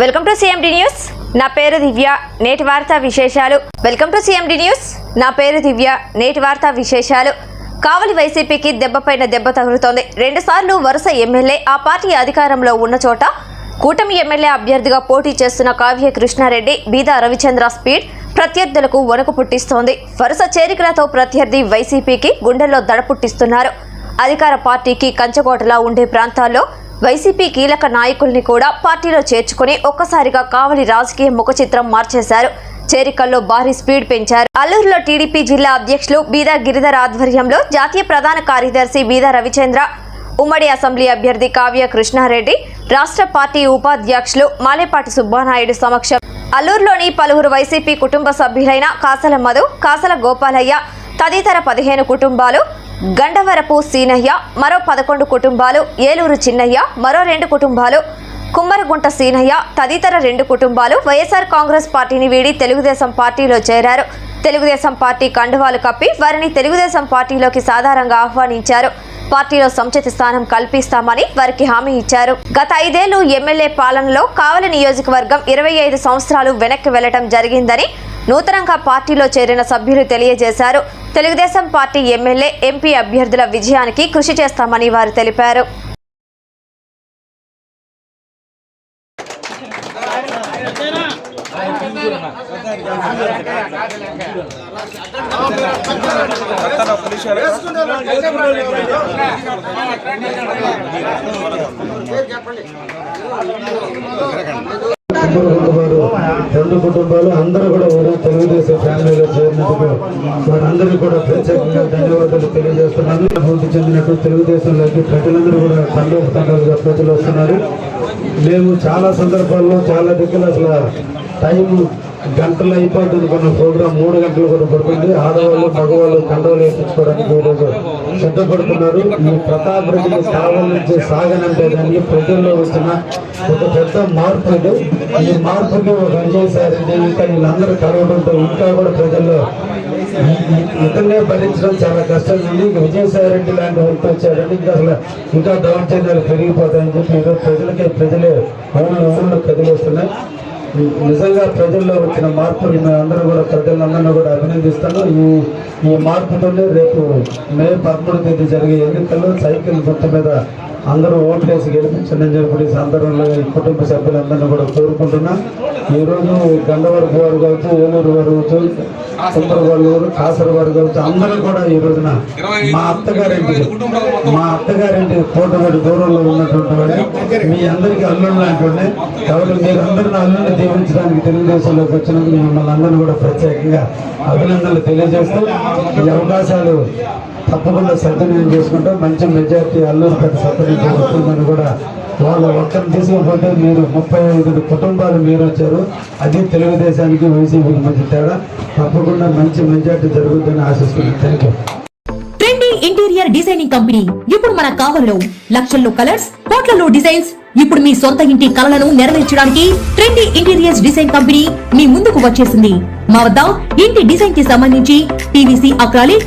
Welcome to CMD news నా పేరు దివ్య నేటి వార్తా విశేషాలు. వెల్కమ్ టు సిఎండి న్యూస్ నా పేరు దివ్య నేటి వార్తా విశేషాలు. కావలి వైసీపీకి దెబ్బపైన దెబ్బ తగులుతోంది. రెండుసార్లు వరుస ఎమ్మెల్యే ఆ పార్టీ అధికారంలో ఉన్న చోట కూటమి ఎమ్మెల్యే అభ్యర్థిగా పోటీ చేస్తున్న కావ్య కృష్ణారెడ్డి బీదా రవిచంద్ర స్పీడ్ ప్రత్యర్థులకు వణుకు పుట్టిస్తోంది. వరుస చేరికలతో ప్రత్యర్థి వైసీపీకి గుండెల్లో దడ పుట్టిస్తున్నారు. అధికార పార్టీకి కంచకోటలా ఉండే ప్రాంతాల్లో వైసీపీ కీలక నాయకుల్ని కూడా పార్టీలో చేర్చుకుని ఒక్కసారిగా కావలి రాజకీయ ముఖ చిత్రం మార్చేశారు. చేరికల్లో భారీ స్పీడ్ పెంచారు. అల్లూరులో టీడీపీ జిల్లా అధ్యక్షులు బీదా గిరిధర్ ఆధ్వర్యంలో జాతీయ ప్రధాన కార్యదర్శి బీదా రవిచంద్ర ఉమ్మడి అసెంబ్లీ అభ్యర్థి కావ్య కృష్ణారెడ్డి రాష్ట్ర పార్టీ ఉపాధ్యక్షులు మాలేపాటి సుబ్బానాయుడు సమక్షం. అల్లూరులోని పలువురు వైసీపీ కుటుంబ సభ్యులైన కాసల మధు కాసల గోపాలయ్య తదితర పదిహేను కుటుంబాలు గండవరపు సీనయ్య మరో పదకొండు కుటుంబాలు ఏలూరు చిన్నయ్య మరో రెండు కుటుంబాలు కుమ్మరగుంట సీనయ్య తదితర రెండు కుటుంబాలు వైఎస్ఆర్ కాంగ్రెస్ పార్టీని వీడి తెలుగుదేశం పార్టీలో చేరారు. తెలుగుదేశం పార్టీ కండువాలు కప్పి వారిని తెలుగుదేశం పార్టీలోకి సాధారణంగా ఆహ్వానించారు. పార్టీలో సంచిత స్థానం కల్పిస్తామని వారికి హామీ ఇచ్చారు. గత ఐదేళ్ళు ఎమ్మెల్యే పాలనలో కావలి నియోజకవర్గం ఇరవై ఐదు సంవత్సరాలు వెనక్కి వెళ్ళడం జరిగిందని నూతనంగా పార్టీలో చేరిన సభ్యులు తెలియజేశారు. తెలుగుదేశం పార్టీ ఎమ్మెల్యే ఎంపీ అభ్యర్థుల విజయానికి కృషి చేస్తామని వారు తెలిపారు. కుటుంబాలు రెండు కుటుంబాలు అందరూ కూడా ఊరు తెలుగుదేశం ఫ్యామిలీలో చేరినందుకు వారందరికీ కూడా ప్రత్యేకంగా ధన్యవాదాలు తెలియజేస్తున్నాను. అభివృద్ధి చెందినట్టు తెలుగుదేశంలోకి ప్రజలందరూ కూడా తండ్రి తండ్రులుగా ప్రజలు వస్తున్నారు. మేము చాలా సందర్భాల్లో చాలా దగ్గర అసలు టైం గంటలు అయిపోతుంది కొన్ని ప్రోగ్రామ్ మూడు గంటలు కూడా పడుతుంది ఆడవాళ్ళు మగవాళ్ళు కండవలు వేయించుకోవడానికి ఈరోజు సిద్ధపడుతున్నారు. ఈ ప్రతాప్ రెడ్డిని కావాల నుంచి సాగనంటే దాన్ని ప్రజల్లో వస్తున్న ఒక పెద్ద మార్పు ఇది. ఈ మార్పుకి ఒక విజయసాయి ఇంకా వీళ్ళందరూ కలవడంతో ఇంకా కూడా ప్రజల్లో ఇతనే భరించడం చాలా కష్టం. ఉంది ఇక విజయసాయి రెడ్డి లాంటి వ్యక్తి వచ్చారంటే ఇంకా అసలు ఇంకా దౌర్జన్యాలు పెరిగిపోతాయని చెప్పి ఈరోజు ప్రజలకే ప్రజలే అవును అవును కదిలేస్తున్నాయి నిజంగా ప్రజల్లో వచ్చిన మార్పుని అందరూ కూడా ప్రజలందరినీ కూడా అభినందిస్తాను. ఈ ఈ మార్పుతోనే రేపు మే పదమూడు తేదీ జరిగే ఎన్నికల్లో సైకిల్ గుర్తు మీద అందరూ ఓట్లేసి గెలిపించండి అని చెప్పి సందర్భంలో ఈ కుటుంబ సభ్యులందరినీ కూడా కోరుకుంటున్నా. ఈరోజు గండవరపు వారు కావచ్చు ఏలూరు వారు కావచ్చు కుందరు వారు కావచ్చు కాసరు వారు కావచ్చు అందరూ కూడా ఈ రోజున మా అత్తగారింటి మా అత్తగారింటి కోటబడి దూరంలో ఉన్నటువంటి వాడే. మీ అందరికీ అల్లుడు లాంటి కాబట్టి మీరు అందరిని నా దీవించడానికి తెలుగుదేశంలోకి వచ్చినందుకు మిమ్మల్ని అందరినీ కూడా ప్రత్యేకంగా అభినందనలు తెలియజేస్తూ ఈ అవకాశాలు తప్పకుండా సద్వినియోగం చేసుకుంటాం. మంచి మెజార్టీ అల్లూరు పెద్ద సద్వినియోగం వస్తుందని కూడా వాళ్ళ ఒక్కరు తీసుకుపోతే మీరు ముప్పై ఐదు కుటుంబాలు మీరు వచ్చారు. అది తెలుగుదేశానికి వైసీపీకి మధ్య తేడా. తప్పకుండా మంచి మెజార్టీ జరుగుతుందని ఆశిస్తున్నాను thank you interior designing company. ఇప్పుడు మన కావలిలో లక్షల్లో కలర్స్ కోట్లలో డిజైన్స్. ఇప్పుడు మీ సొంత ఇంటి కలలను నెరవేర్చడానికి ట్రెండీ ఇంటీరియర్స్ డిజైన్ కంపెనీ మీ ముందుకు వచ్చేసింది. మా వద్ద ఇంటి డిజైన్కి సంబంధించి PVC acrylic